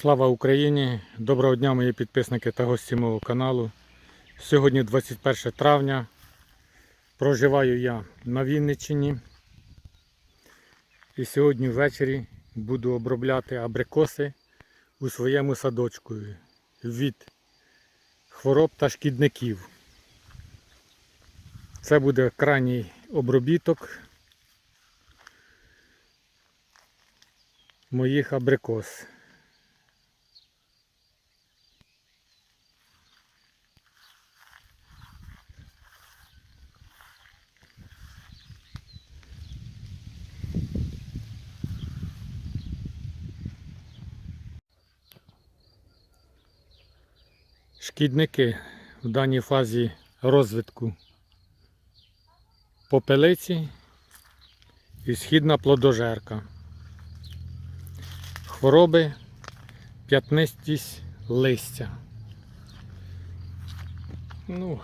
Слава Україні! Доброго дня, мої підписники та гості мого каналу. Сьогодні 21 травня. Проживаю я на Вінниччині. І сьогодні ввечері буду обробляти абрикоси у своєму садочку від хвороб та шкідників. Це буде крайній обробіток моїх абрикос. Шкідники в даній фазі розвитку попелиці і східна плодожерка. Хвороби п'ятнистість листя. Ну,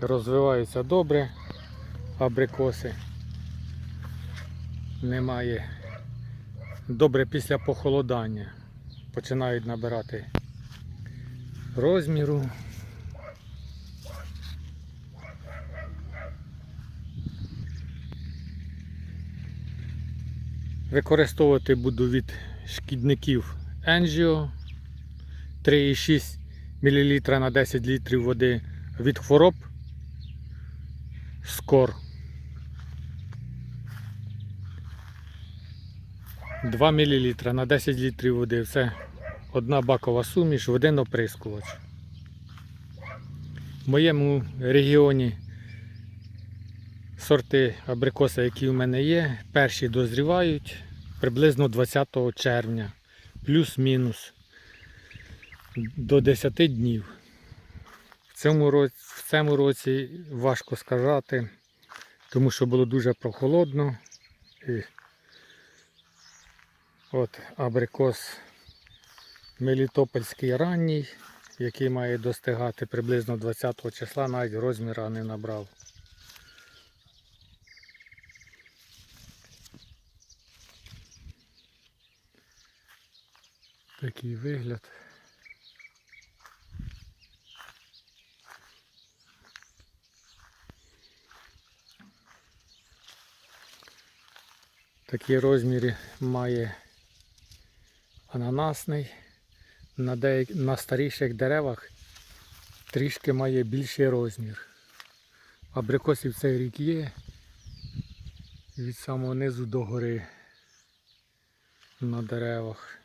розвиваються добре абрикоси. Немає добре після похолодання починають набирати розміру. Використовувати буду від шкідників Angio 3,6 мл на 10 літрів води від хвороб Скор 2 мл на 10 літрів води. Це одна бакова суміш, один оприскувач. В моєму регіоні сорти абрикоса, які в мене є, перші дозрівають приблизно 20 червня, плюс-мінус до 10 днів. В цьому році, в цьому році важко сказати, тому що було дуже прохолодно. І От абрикос Мелітопольський ранній, який має достигати приблизно 20 числа, навіть розміра не набрав. Такий вигляд. Такі розміри має ананасний. На, деяк... на старіших деревах трішки має більший розмір. Абрикосів цей рік є від самого низу до гори на деревах.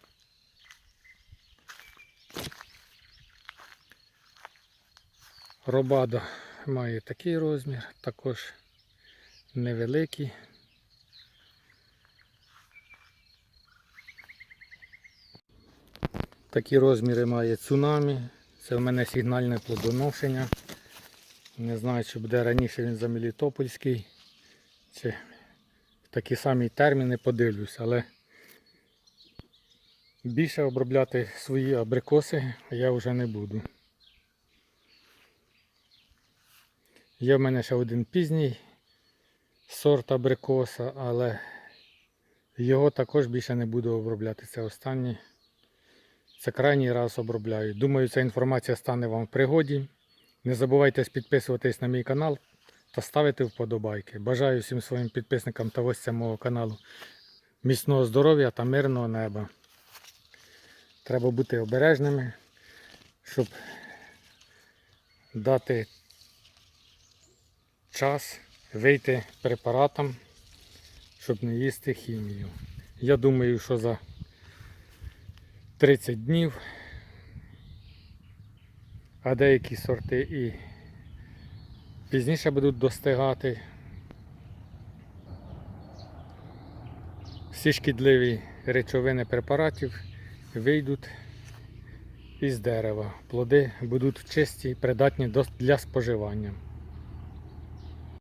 Робада має такий розмір, також невеликий. Такі розміри має цунамі. Це в мене сигнальне плодоношення. Не знаю, чи буде раніше він за Мелітопольський, чи в такі самі терміни подивлюсь, але більше обробляти свої абрикоси я вже не буду. Є в мене ще один пізній сорт абрикоса, але його також більше не буду обробляти. Це останній. Це крайній раз обробляю. Думаю, ця інформація стане вам в пригоді. Не забувайте підписуватись на мій канал та ставити вподобайки. Бажаю всім своїм підписникам та гостям мого каналу міцного здоров'я та мирного неба. Треба бути обережними, щоб дати час вийти препаратам, щоб не їсти хімію. Я думаю, що за 30 днів, а деякі сорти і пізніше будуть достигати. Всі шкідливі речовини препаратів вийдуть із дерева. Плоди будуть чисті і придатні для споживання.